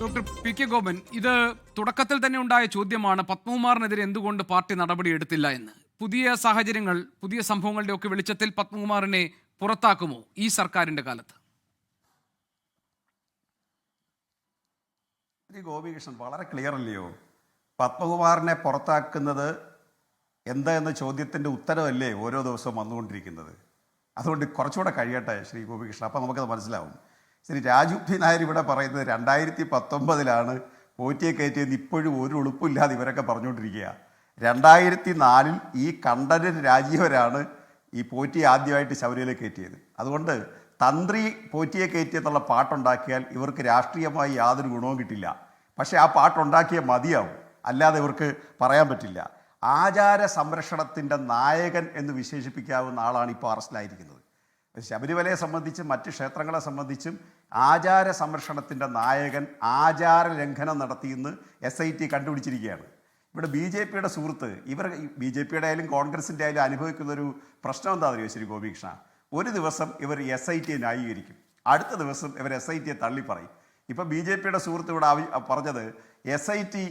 Doctor P K Gopan ഇത് തുടക്കത്തിൽ തന്നെ ഉണ്ടായ ചോദ്യമാണ്. പത്മകുമാറിനെതിരെ എന്തുകൊണ്ട് പാർട്ടി നടപടി എടുത്തില്ല എന്ന്? പുതിയ സാഹചര്യങ്ങൾ പുതിയ സംഭവങ്ങളുടെ ഒക്കെ വെളിച്ചത്തിൽ പത്മകുമാറിനെ പുറത്താക്കുമോ ഈ സർക്കാരിന്റെ കാലത്ത്? ഗോപികൃഷ്ണൻ വളരെ ക്ലിയർ അല്ലയോ? പത്മകുമാറിനെ പുറത്താക്കുന്നത് എന്താ എന്ന ചോദ്യത്തിന്റെ ഉത്തരവല്ലേ ഓരോ ദിവസവും വന്നുകൊണ്ടിരിക്കുന്നത്? അതുകൊണ്ട് കുറച്ചുകൂടെ കഴിയട്ടെ ശ്രീ ഗോപികൃഷ്ണൻ അപ്പം നമുക്കത് മനസ്സിലാവും. ശ്രീ രാജു പി നായർ ഇവിടെ പറയുന്നത് രണ്ടായിരത്തി പത്തൊമ്പതിലാണ് പോറ്റിയെ കയറ്റിയെന്ന് ഇപ്പോഴും ഒരു ഉളുപ്പില്ലാതെ ഇവരൊക്കെ പറഞ്ഞുകൊണ്ടിരിക്കുക രണ്ടായിരത്തി നാലിൽ ഈ കണ്ഠരൻ രാജീവരാണ് ഈ പോറ്റിയെ ആദ്യമായിട്ട് ശബരിമല കയറ്റിയത്. അതുകൊണ്ട് തന്ത്രി പോറ്റിയെ കയറ്റിയെന്നുള്ള പാട്ടുണ്ടാക്കിയാൽ ഇവർക്ക് രാഷ്ട്രീയമായി യാതൊരു ഗുണവും കിട്ടില്ല. പക്ഷേ ആ പാട്ടുണ്ടാക്കിയ മതിയാവും. അല്ലാതെ ഇവർക്ക് പറയാൻ പറ്റില്ല. ആചാര സംരക്ഷണത്തിന്റെ നായകൻ എന്ന് വിശേഷിപ്പിക്കാവുന്ന ആളാണ് ഇപ്പോൾ അറസ്റ്റിലായിരിക്കുന്നത്. ശബരിമലയെ സംബന്ധിച്ചും മറ്റ് ക്ഷേത്രങ്ങളെ സംബന്ധിച്ചും ആചാര സംരക്ഷണത്തിന്റെ നായകൻ ആചാര ലംഘനം നടത്തിയെന്ന് എസ് ഐ ടി കണ്ടുപിടിച്ചിരിക്കുകയാണ്. ഇവിടെ ബി ജെ പിയുടെ സുഹൃത്ത് ഇവർ ബി ജെ പിയുടെ ആയാലും കോൺഗ്രസിന്റെ ആയാലും അനുഭവിക്കുന്ന ഒരു പ്രശ്നം എന്താണെന്ന് അറിയോ ശ്രീ ഗോപികൃഷ്ണ? ഒരു ദിവസം ഇവർ എസ് ഐ ടിയെ ന്യായീകരിക്കും. അടുത്ത ദിവസം ഇവർ എസ് ഐ ടിയെ തള്ളിപ്പറയും ഇപ്പം ബി ജെ പിയുടെ സുഹൃത്ത് ഇവിടെ പറഞ്ഞത് എസ് ഐ ടി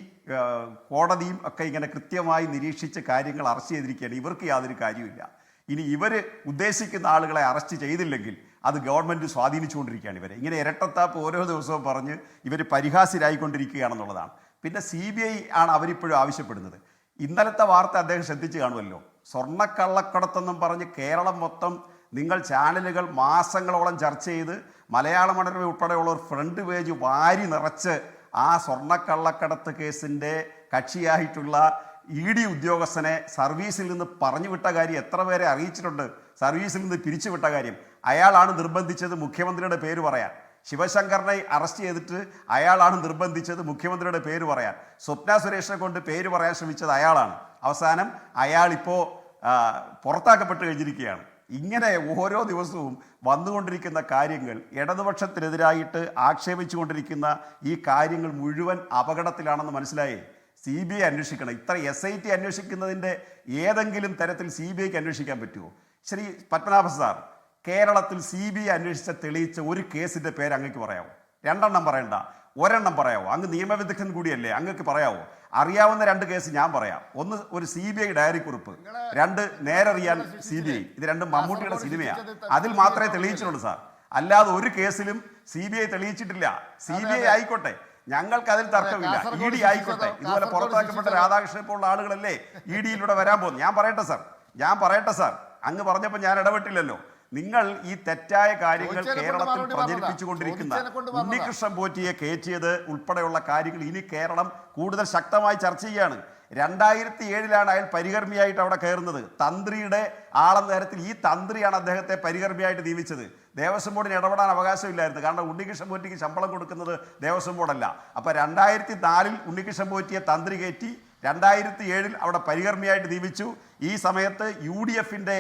കോടതിയും ഒക്കെ ഇങ്ങനെ കൃത്യമായി നിരീക്ഷിച്ച് കാര്യങ്ങൾ അറസ്റ്റ് ചെയ്തിരിക്കുകയാണ്. ഇവർക്ക് യാതൊരു കാര്യമില്ല ഇനി ഇവർ ഉദ്ദേശിക്കുന്ന ആളുകളെ അറസ്റ്റ് ചെയ്തില്ലെങ്കിൽ അത് ഗവൺമെന്റ് സ്വാധീനിച്ചുകൊണ്ടിരിക്കുകയാണ് ഇവരെ. ഇങ്ങനെ ഇരട്ടത്താപ്പ് ഓരോ ദിവസവും പറഞ്ഞ് ഇവർ പരിഹാസ്യരായിക്കൊണ്ടിരിക്കുകയാണെന്നുള്ളതാണ്. പിന്നെ സി ബി ഐ ആണ് അവരിപ്പോഴും ആവശ്യപ്പെടുന്നത്. ഇന്നലത്തെ വാർത്ത അദ്ദേഹം ശ്രദ്ധിച്ച് കാണുമല്ലോ. സ്വർണക്കള്ളക്കടത്തെന്നും പറഞ്ഞ് കേരളം മൊത്തം നിങ്ങൾ ചാനലുകൾ മാസങ്ങളോളം ചർച്ച ചെയ്ത് മലയാള മനോരമ ഉൾപ്പെടെയുള്ള ഒരു ഫ്രണ്ട് പേജ് വാരി നിറച്ച് ആ സ്വർണക്കള്ളക്കടത്ത് കേസിന്റെ കക്ഷിയായിട്ടുള്ള ഇ ഡി ഉദ്യോഗസ്ഥനെ സർവീസിൽ നിന്ന് പറഞ്ഞു വിട്ട കാര്യം എത്ര പേരെ അറിയിച്ചിട്ടുണ്ട്? സർവീസിൽ നിന്ന് പിരിച്ചുവിട്ട കാര്യം. അയാളാണ് നിർബന്ധിച്ചത് മുഖ്യമന്ത്രിയുടെ പേര് പറയാൻ. ശിവശങ്കറിനെ അറസ്റ്റ് ചെയ്തിട്ട് അയാളാണ് നിർബന്ധിച്ചത് മുഖ്യമന്ത്രിയുടെ പേര് പറയാൻ. സ്വപ്ന സുരേഷിനെ കൊണ്ട് പേര് പറയാൻ ശ്രമിച്ചത് അയാളാണ്. അവസാനം അയാൾ ഇപ്പോൾ പുറത്താക്കപ്പെട്ട് കഴിഞ്ഞിരിക്കുകയാണ്. ഇങ്ങനെ ഓരോ ദിവസവും വന്നുകൊണ്ടിരിക്കുന്ന കാര്യങ്ങൾ ഇടതുപക്ഷത്തിനെതിരായിട്ട് ആക്ഷേപിച്ചുകൊണ്ടിരിക്കുന്ന ഈ കാര്യങ്ങൾ മുഴുവൻ അപകടത്തിലാണെന്ന് മനസ്സിലായേ? സി ബി ഐ അന്വേഷിക്കണം. ഇത്ര എസ് ഐ ടി അന്വേഷിക്കുന്നതിന്റെ ഏതെങ്കിലും തരത്തിൽ സി ബി ഐക്ക് അന്വേഷിക്കാൻ പറ്റുമോ? ശ്രീ പത്മനാഭ സാർ കേരളത്തിൽ സി ബി ഐ അന്വേഷിച്ച തെളിയിച്ച ഒരു കേസിന്റെ പേര് അങ്ങക്ക് പറയാമോ? രണ്ടെണ്ണം പറയണ്ട. ഒരെണ്ണം പറയാമോ? അങ്ങ് നിയമവിദഗ്ധൻ കൂടിയല്ലേ അങ്ങക്ക് പറയാമോ? അറിയാവുന്ന രണ്ട് കേസ് ഞാൻ പറയാം. ഒന്ന് ഒരു സി ബി ഐ ഡയറി കുറിപ്പ്. രണ്ട് നേരറിയാൻ സി ബി ഐ. ഇത് രണ്ടും മമ്മൂട്ടിയുടെ സിനിമയാണ് അതിൽ മാത്രമേ തെളിയിച്ചിട്ടുള്ളൂ സാർ. അല്ലാതെ ഒരു കേസിലും സി ബി ഐ തെളിയിച്ചിട്ടില്ല. സി ബി ഐ ആയിക്കോട്ടെ. ഞങ്ങൾക്ക് അതിൽ തർക്കമില്ല. ഇ ഡി ആയിക്കോട്ടെ. ഇതുപോലെ പുറത്താക്കപ്പെട്ട രാധാകൃഷ്ണൻ പോലുള്ള ആളുകളല്ലേ ഇ ഡിയിലൂടെ വരാൻ പോകുന്നു ഞാൻ പറയട്ടെ സാർ. ഞാൻ പറയട്ടെ സാർ. അങ്ങ് പറഞ്ഞപ്പോൾ ഞാൻ ഇടപെട്ടില്ലല്ലോ. നിങ്ങൾ ഈ തെറ്റായ കാര്യങ്ങൾ കേരളത്തിൽ. പ്രചരിപ്പിച്ചുകൊണ്ടിരിക്കുന്ന ഉണ്ണികൃഷ്ണൻ പോറ്റിയെ കയറ്റിയത് ഉൾപ്പെടെയുള്ള കാര്യങ്ങൾ ഇനി കേരളം കൂടുതൽ ശക്തമായി ചർച്ച ചെയ്യാണ്. രണ്ടായിരത്തി ഏഴിലാണ് അയാൾ പരികർമ്മിയായിട്ട് അവിടെ കയറുന്നത്. തന്ത്രിയുടെ ആളെന്ന തരത്തിൽ ഈ തന്ത്രിയാണ് അദ്ദേഹത്തെ പരികർമ്മിയായിട്ട് നിയമിച്ചത്. ദേവസ്വം ബോർഡിന് ഇടപെടാൻ അവകാശമില്ലായിരുന്നു. കാരണം ഉണ്ണികൃഷ്ണൻ പോറ്റിക്ക് ശമ്പളം കൊടുക്കുന്നത് ദേവസ്വം ബോർഡല്ല. അപ്പോൾ രണ്ടായിരത്തി നാലിൽ ഉണ്ണികൃഷ്ണൻ പോറ്റിയെ തന്ത്രി കയറ്റി രണ്ടായിരത്തി ഏഴിൽ അവിടെ പരികർമ്മിയായിട്ട് നിയമിച്ചു ഈ സമയത്ത് യു ഡി എഫിന്റെ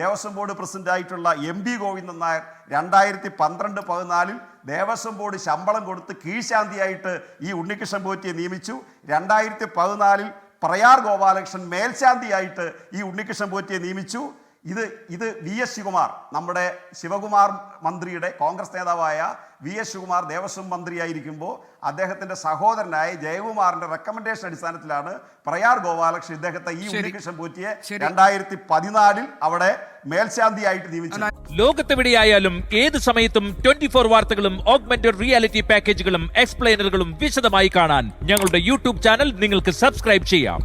ദേവസ്വം ബോർഡ് പ്രസിഡന്റായിട്ടുള്ള എം പി ഗോവിന്ദൻ നായർ രണ്ടായിരത്തി പന്ത്രണ്ട് പതിനാലിൽ ദേവസ്വം ബോർഡ് ശമ്പളം കൊടുത്ത് കീഴ്ശാന്തിയായിട്ട് ഈ ഉണ്ണികൃഷ്ണൻ പോറ്റിയെ നിയമിച്ചു. രണ്ടായിരത്തി പതിനാലിൽ പ്രയാർ ഗോപാലകൃഷ്ണൻ മേൽശാന്തിയായിട്ട് ഈ ഉണ്ണികൃഷ്ണൻ പോറ്റിയെ നിയമിച്ചു. ഇത് ഇത് വി എസ് ശിവകുമാർ നമ്മുടെ ശിവകുമാർ മന്ത്രിയുടെ കോൺഗ്രസ് നേതാവായ വി എസ് ശിവകുമാർ ദേവസ്വം മന്ത്രിയായിരിക്കുമ്പോൾ അദ്ദേഹത്തിന്റെ സഹോദരനായ ജയകുമാറിന്റെ റെക്കമെൻഡേഷൻ അടിസ്ഥാനത്തിലാണ് പ്രയാർ ഗോപാലകൃഷ്ണൻ ഇദ്ദേഹത്തെ ഈ. ഉണ്ണികൃഷ്ണൻ പൂറ്റിയെ. രണ്ടായിരത്തി പതിനാലിൽ അവിടെ മേൽശാന്തിയായിട്ട് നിയമിച്ചു ലോകത്തെവിടെയായാലും ഏത് സമയത്തും ട്വന്റി ഫോർ വാർത്തകളും ഓഗ്മെന്റഡ് റിയാലിറ്റി പാക്കേജുകളും എക്സ്പ്ലെയിനറുകളും വിശദമായി കാണാൻ ഞങ്ങളുടെ യൂട്യൂബ് ചാനൽ നിങ്ങൾക്ക് സബ്സ്ക്രൈബ് ചെയ്യാം